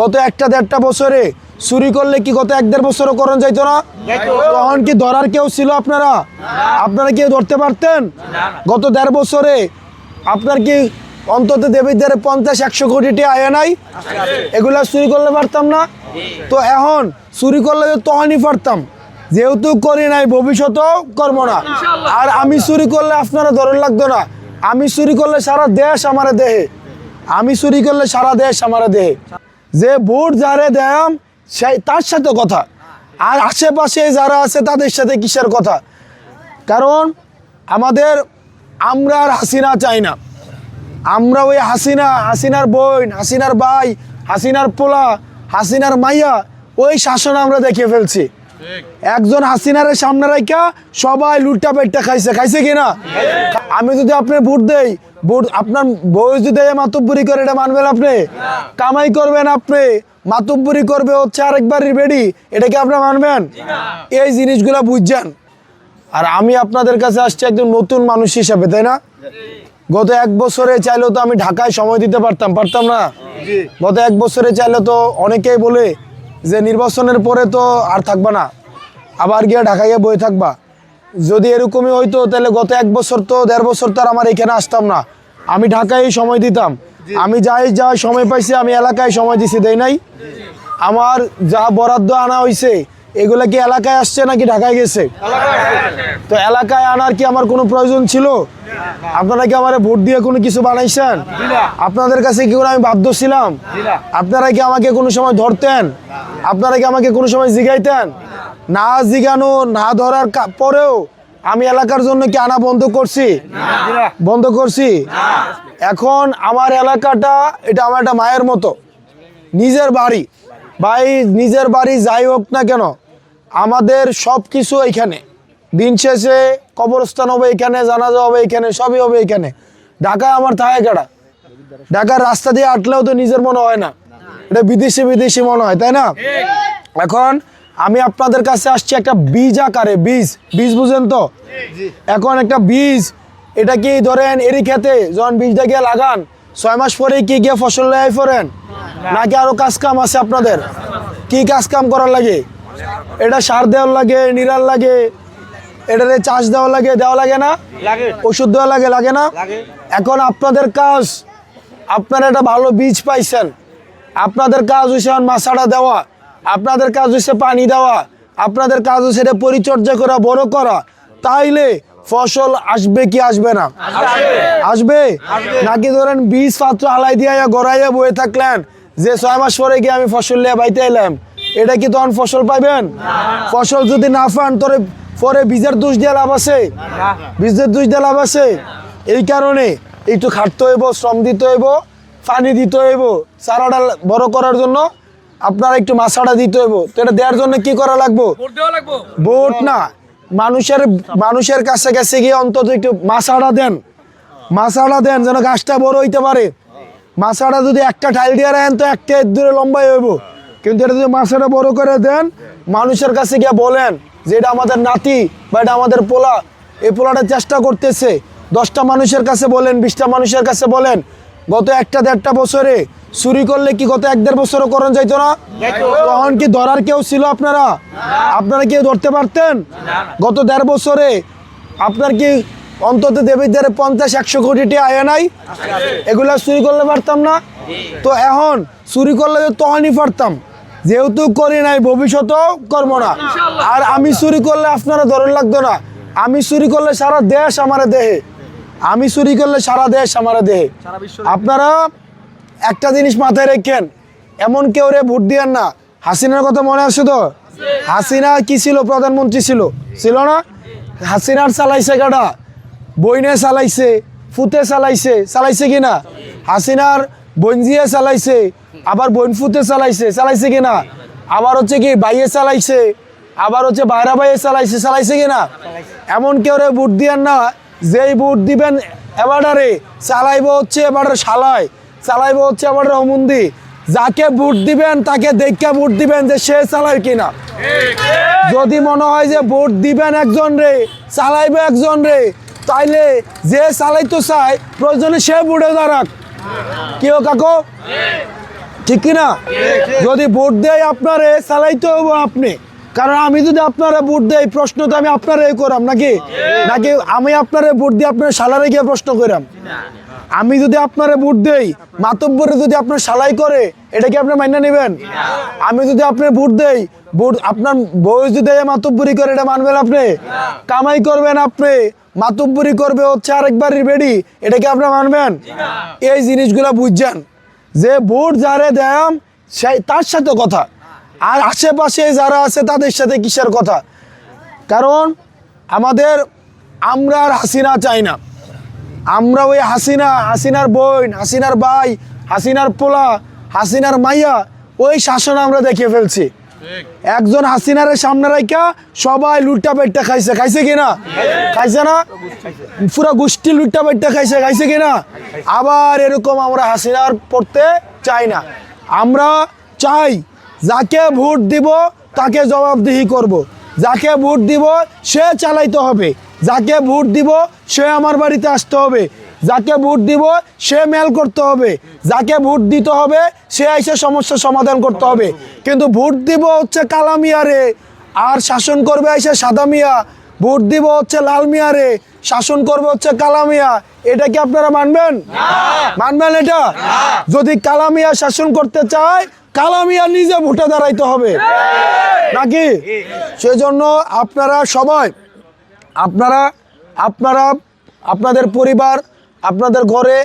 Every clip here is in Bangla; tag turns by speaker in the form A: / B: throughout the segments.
A: গত একটা দেড়টা বছরে চুরি করলে কি গত এক দেড় বছরও করণ যাইতো না? তখন কি ধরার কেউ ছিল আপনারা? আপনারা কি ধরতে পারতেন? গত দেড় বছরে আপনার কি অন্তত দেবীদের পঞ্চাশ, একশো কোটি টাকা আয় নাই? এগুলা চুরি করলে পারতাম না? তো এখন চুরি করলে তখনই পারতাম। যেহেতু করি নাই, ভবিষ্যতেও করব না। আর আমি চুরি করলে আপনারা ধরন লাগতো না। আমি চুরি করলে সারা দেশ আমার দেহে। আমি চুরি করলে সারা দেশ আমার দেহে। যে ভোট যারে দেয়াম, সেই তার সাথে কথা। আর আশেপাশে যারা আছে, তাদের সাথে কিসের কথা? কারণ আমাদের আমরা আর হাসিনা চাই না। আমরা ওই হাসিনা, হাসিনার বোন, হাসিনার ভাই, হাসিনার পোলা, হাসিনার মাইয়া, ওই শাসন আমরা দেখে ফেলছি। একজন হাসিনারের সামনে রাখা সবাই লুটটা পেটটা খাইছে। খাইছে কিনা? আমি যদি আপনি ভোট দেই ভোট আপনার বউ যদি মাতব্বরি করে এটা মানবেন আপনি? কামাই করবেন আপনি। মাতব্বরি করবে হচ্ছে আরেকবারই বেডি। এটা কি আপনি মানবেন? এই জিনিসগুলো বুঝছেন। আর আমি আপনাদের কাছে আসছি একজন নতুন মানুষ হিসাবে তাই না? গত এক বছরে চাইলেও তো আমি ঢাকায় সময় দিতে পারতাম পারতাম না? গত এক বছরে চাইলে তো অনেকেই বলে যে নির্বাচনের পরে তো আর থাকবা না। আবার গিয়ে ঢাকায় গিয়ে বই থাকবা। যদি এরকমই হইতো তাহলে গত এক বছর তো দেড় বছর তো আর আমার এখানে আসতাম না। আমি ঢাকায় সময় দিতাম। আমি যাই যা সময় পাইছি আমি এলাকায় সময় দিছি দেই নাই? আমার যা বরাদ্দ আনা হয়েছে এগুলা কি এলাকায় আসছে নাকি ঢাকায় গেছে? তো এলাকায় আনার কি আমার কোনো প্রয়োজন ছিল? আপনারা কি আমার ভোট দিয়ে কোনো কিছু বানাইছেন? আপনাদের কাছে কি করে আমি বাধ্য ছিলাম? আপনারা কি আমাকে কোনো সময় ধরতেন? আপনারা কি আমাকে কোনো সময় জিগাইতেন? না জিগানো না ধরার পরেও আমি এলাকার জন্য কি আনা বন্ধ করছি? বন্ধ করছি? এখন আমার এলাকাটা এটা আমার একটা মায়ের মতো। নিজের বাড়ি। ভাই নিজের বাড়ি যাই হোক না কেন আমাদের সব কিছু এখানে দিন শেষে কবরস্থান হবে এখানে জানাজা হবে এখানে সবই হবে এখানে। ঢাকায় আমার থাকে কেডা ঢাকার রাস্তা দিয়ে আটলেও তো নিজের মনে হয় না। এটা বিদেশি বিদেশি মনে হয় তাই না? এখন আমি আপনাদের কাছে আসছি একটা বীজ আকারে বীজ। বীজ বুঝেন তো? এখন একটা বীজ এটা কি ধরেন এরই খেতে? যখন বীজটা গিয়ে লাগান ছয় মাস পরে কি গিয়ে ফসল লেয়াই ফোরেন? নাকি আরও কাজ কাম আছে আপনাদের? কি কাজ কাম করার লাগে? এটা সার দেওয়ার লাগে নিরাল লাগে এটাতে চাষ দেওয়া লাগে দেওয়া লাগে না?
B: লাগে।
A: ওষুধ দেওয়া লাগে লাগে না? এখন আপনাদের কাজ আপনারা একটা ভালো বীজ পাইছেন। আপনাদের কাজ হয়েছে মাছাটা দেওয়া। আপনাদের কাজ হচ্ছে পানি দেওয়া, আপনাদের কাজ হচ্ছে এটা পরিচর্যা করা, বড় করা। তাইলে ফসল আসবে কি আসবে না? আসবে? নাকি ধরেন বীজ পাত্র আলাই দিয়া গড়াইয়া বয়ে থাকলেন, যে ছয় মাস পরে গিয়ে আমি ফসল নিয়ে বাইতে এলাম এটা কি তখন ফসল পাইবেন? ফসল যদি না পান, তোরে পরে বীজের দোষ দিয়ে লাভ আছে? বীজের দোষ দিয়ে লাভ আছে? এই কারণে একটু খাটতে হইব, শ্রম দিতে হইব, পানি দিতে হইব চারাটা বড় করার জন্য আপনার একটু মাছাটা দিতে হইব। তো এটা দেওয়ার জন্য কি করা লাগবো? ভোট না। মানুষের মানুষের কাছে কাছে গিয়ে অন্তত একটু মাছাটা দেন। মাছাটা দেন যেন গাছটা বড় হইতে পারে। মাছাটা যদি একটা ঠাইল দিয়ে রাখেন তো একটা এর দূরে লম্বাই হইব। কিন্তু এটা যদি মাছাটা বড় করে দেন মানুষের কাছে গিয়ে বলেন যে এটা আমাদের নাতি বা এটা আমাদের পোলা এই পোলাটা চেষ্টা করতেছে। দশটা মানুষের কাছে বলেন বিশটা মানুষের কাছে বলেন। গত একটা দেড়টা বছরে চুরি করলে কি গত এক দেড় বছরও করণ যাইতো না? তখন কি ধরার কেউ ছিল আপনারা? আপনারা কি ধরতে পারতেন? গত দেড় বছরে আপনার কি অন্তত দেবীদের পঞ্চাশ, একশো কোটি টাকা আয় নাই? এগুলা চুরি করলে পারতাম না? তো এখন চুরি করলে তখনই পারতাম। যেহেতু করি নাই, ভবিষ্যতেও করব না। আর আমি চুরি করলে আপনারা ধরন লাগতো না। আমি চুরি করলে সারা দেশ আমার দেহে। আমি চুরি করলে সারা দেশ আমার দেহে। আপনারা একটা জিনিস মাথায় রেখেন, এমন কেউ রে ভোট দিয়েন না। হাসিনার কথা মনে আছে তো? হাসিনা কি ছিল? প্রধানমন্ত্রী ছিল। ছিল না? হাসিনার চালাইছে গাড়া বইনে চালাইছে, ফুতে চালাইছে। চালাইছে কি না? হাসিনার বঞ্জিয়ে চালাইছে, আবার বইন ফুতে চালাইছে। চালাইছে কি না? আবার হচ্ছে কি বাইয়ে চালাইছে, আবার হচ্ছে বাইরা বাইয়ে চালাইছে। চালাইছে কি না? এমন কেউ রে ভোট দিয়েন না, যেই ভোট দিবেন এবারে চালাইব হচ্ছে এবারে শালায়। চালাইব হচ্ছে এবারে হমুন্দি যাকে ভোট দিবেন তাকে দেখে ভোট দিবেন যে সে চালায় কিনা। যদি মনে হয় যে ভোট দিবেন একজন রে চালাইবে একজন রে তাইলে যে চালাইতো চায় প্রয়োজনে সে বুড়ে দাঁড়াক। কেউ কাকো? ঠিক কি না যদি ভোট দেয় আপনারে চালাইতে হব আপনি। কারণ আমি যদি আপনারা ভোট দেই, প্রশ্ন তো আমি আপনারাই করাম, নাকি? নাকি আমি আপনারা ভোট দিয়ে আপনার সালারে গিয়ে প্রশ্ন করাম? আমি যদি আপনারা ভোট দেই, মাতব্বরে যদি আপনার সালাই করে, এটা কি আপনি মান্য নেবেন? আমি যদি আপনার ভোট দেই, ভোট, আপনার বয়স যদি মাতব্বরি করে, এটা মানবেন আপনি? কামাই করবেন আপনি মাতব্বরি করবে হচ্ছে আরেকবার বেডি, এটা কি আপনি মানবেন? এই জিনিসগুলো বুঝছেন। যে ভোট যারে দেয়াম, সেই, তার সাথে কথা। আর আশেপাশে যারা আছে তাদের সাথে কিসের কথা? কারণ আমাদের আমরা আর হাসিনা চাই না। আমরা ওই হাসিনা হাসিনার বোন হাসিনার ভাই হাসিনার পোলা হাসিনার মাইয়া ওই শাসন আমরা দেখে ফেলছি। একজন হাসিনারের সামনে রাখা সবাই লুটটা পেটটা খাইছে। খাইছে কিনা খাইছে না? পুরো গোষ্ঠী লুটটা পেটটা খাইছে। খাইছে কিনা আবার এরকম আমরা হাসিনার পড়তে চাই না। আমরা চাই যাকে ভোট দিব তাকে জবাবদিহি করব। যাকে ভোট দিব সে চালাইতে হবে। যাকে ভোট দিব সে আমার বাড়িতে আসতে হবে। যাকে ভোট দিব সে মেল করতে হবে। যাকে ভোট দিতে হবে সে এসে সমস্যার সমাধান করতে হবে। কিন্তু ভোট দিব হচ্ছে কালা মিয়ারে। আর শাসন করবে এসে সাদা মিয়া। ভোট দিব হচ্ছে লাল মিয়ারে। শাসন করবে হচ্ছে কালামিয়া এটা কি আপনারা মানবেন? মানবেন এটা? যদি কালামিয়া শাসন করতে চায় কালা মিয়া নিজে ভোটে দাঁড়াইতে হবে। নাকি? সেজন্য আপনারা সবাই, আপনারা আপনারা, আপনাদের পরিবার, আপনাদের ঘরে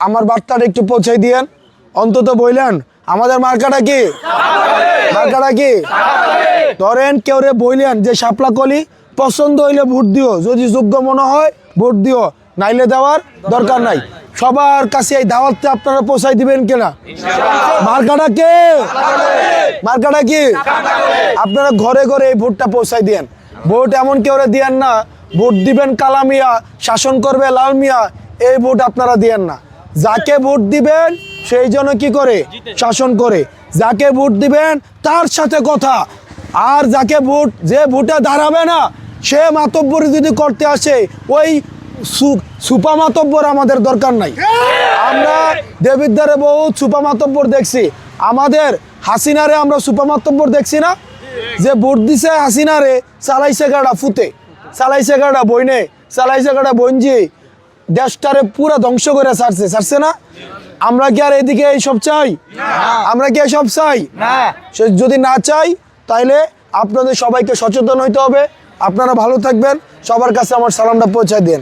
A: আমার বার্তাটা একটু পৌঁছে দিয়েন। অন্তত বইলেন, আমাদের মার্কাটা কি? মার্কাটা কি? ধরেন কেউ রে বইলেন যে শাপলা কলি, পছন্দ হইলে ভোট দিও, যদি যোগ্য মনে হয়, ভোট দিও। নাইলে দেওয়ার দরকার নাই। সবার কাছে এই দাওয়াতটা আপনারা পৌঁছাই দিবেন কিনা? মার্কাটা কে? মার্কাটা কি? আপনারা ঘরে ঘরে এই ভোটটা পৌঁছাই দিয়েন। ভোট এমন কেউ দিয়েন না ভোট দিবেন কালামিয়া শাসন করবে লাল মিয়া এই ভোট আপনারা দিয়েন না। যাকে ভোট দিবেন সেই জন্য কি করে? শাসন করে। যাকে ভোট দিবেন তার সাথে কথা। আর যাকে ভোট যে ভোটে দাঁড়াবে না সে মাতব্বরি যদি করতে আসে ওই সুপা মাতব্বর আমাদের দরকার নাই। আমরা দেবিদ্বারে বহু সুপা মাতব্বর দেখছি। আমাদের হাসিনারে আমরা সুপা মাতব্বর দেখছি না? যে ভোট দিছে হাসিনারে চালাইছে গাড়া ফুতে চালাইছে গাড়া বইনে চালাইছে গাড়া বঞ্জি দেশটারে পুরো ধ্বংস করে ছাড়ছে ছাড়ছে না? আমরা কি আর এদিকে এইসব চাই? আমরা কি এসব চাই? সে যদি না চাই তাইলে আপনাদের সবাইকে সচেতন হইতে হবে। আপনারা ভালো থাকবেন। সবার কাছে আমার সালামটা পৌঁছায় দেন।